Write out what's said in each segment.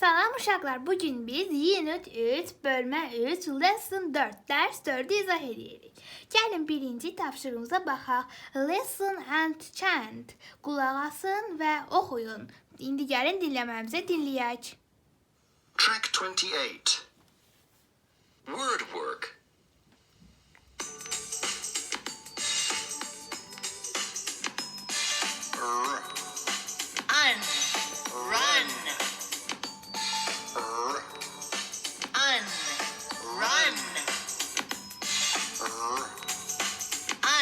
Salam uşaqlar, bu gün biz Unit 3, bölmə 3, Lesson 4, dərs 4-ü izah edirik. Gəlin birinci tapşırığımıza baxaq. Listen and chant. Qulaq asın və oxuyun. İndi gəlin dinləməmizə dinləyək. Track 28. Word work.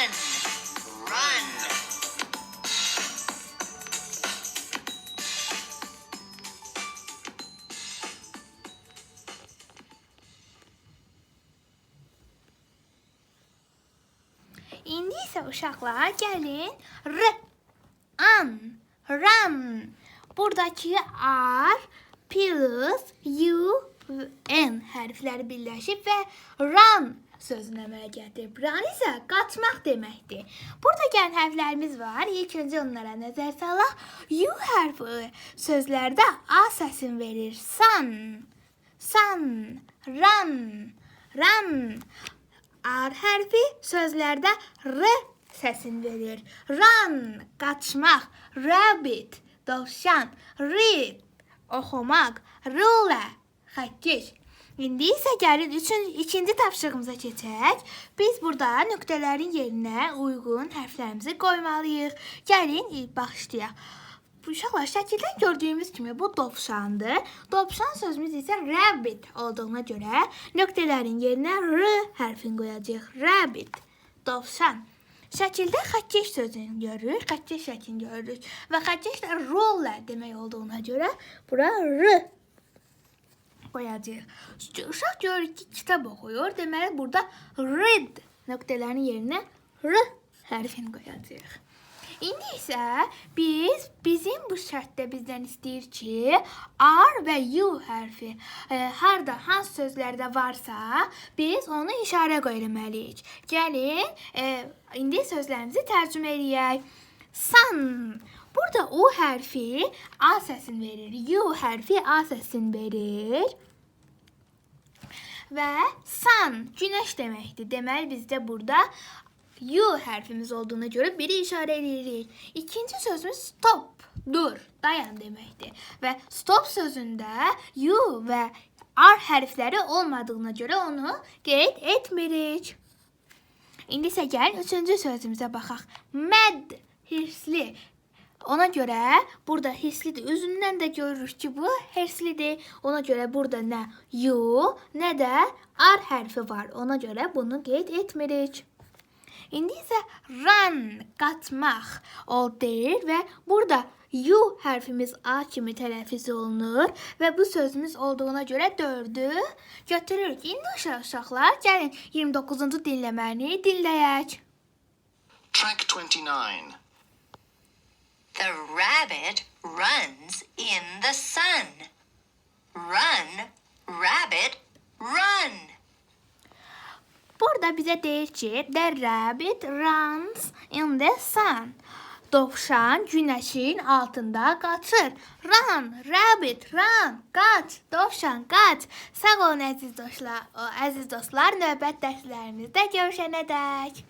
Un, run. İndi isə uşaqlar gəlin. R. An. Run. Buradakı r plus u n hərfləri birləşib və run sözünü əmələ gətirib. Run isə qaçmaq deməkdir. Burada gələn hərflərimiz var. İlk öncə onlara nəzər salaq. U hərfi sözlərdə a səsini verir. Sun, sun, run, run. R hərfi sözlərdə r səsini verir. Run, qaçmaq, rabbit, dovşan, read, oxumaq, ruler, xətkeş. İndi isə gəlin üçün ikinci tapşırığımıza keçək. Biz burada nöqtələrin yerinə uyğun hərflərimizi qoymalıyıq. Gəlin ilk başlayaq. Uşaqlar şəkildən gördüyümüz kimi bu dovşandır. Dovşan sözümüz isə rabbit olduğuna görə nöqtələrin yerinə r hərfini qoyacağıq. Rabbit. Dovşan. Şəkildə xətkeş sözünü görürük, xətkeş şəklini görürük və xətkeş də roller demək olduğuna görə bura r qoyacağıq. Uşaq görür ki, kitab oxuyur. Deməli burada read nöqtələrin yerinə r hərfini qoyacağıq. İndi isə biz bizim bu şərtdə bizdən istəyir ki, R və U hərfi e, harda hansı sözlərdə varsa, biz onu işarə qoymalıyıq. Gəlin, e, indi sözlərimizi tərcümə edək. Sun. Burada U hərfi A səsini verir. U hərfi A səsini verir. Və sun günəş deməkdir. Deməli bizdə burada U hərfimiz olduğuna görə biri işarə edirik. İkinci sözümüz stop, dur, dayan deməkdir. Və stop sözündə U və R hərfləri olmadığına görə onu qeyd etmirik. İndi isə gəlin üçüncü sözümüzə baxaq. Mad, hirsli. Ona görə burada hirslidir. Üzündən də görürük ki, bu hirslidir. Ona görə burada nə U, nə də R hərfi var. Ona görə bunu qeyd etmirik. İndi isə run, qaçmaq o deyir və burada U hərfimiz A kimi tələffüz olunur və bu sözümüz olduğuna görə 4-ü götürürük. İndi uşaq- uşaqlar, gəlin 29-cu dinləməni dinləyək. Track 29. The rabbit runs in the sun. Run, rabbit, run. Burada bizə deyir ki, the rabbit runs in the sun. Dovşan günəşin altında qaçır. Run, rabbit, run. Qaç, dovşan, qaç. Sağ olun əziz dostlar. O əziz dostlar, növbət dərslərimizdə görüşənədək.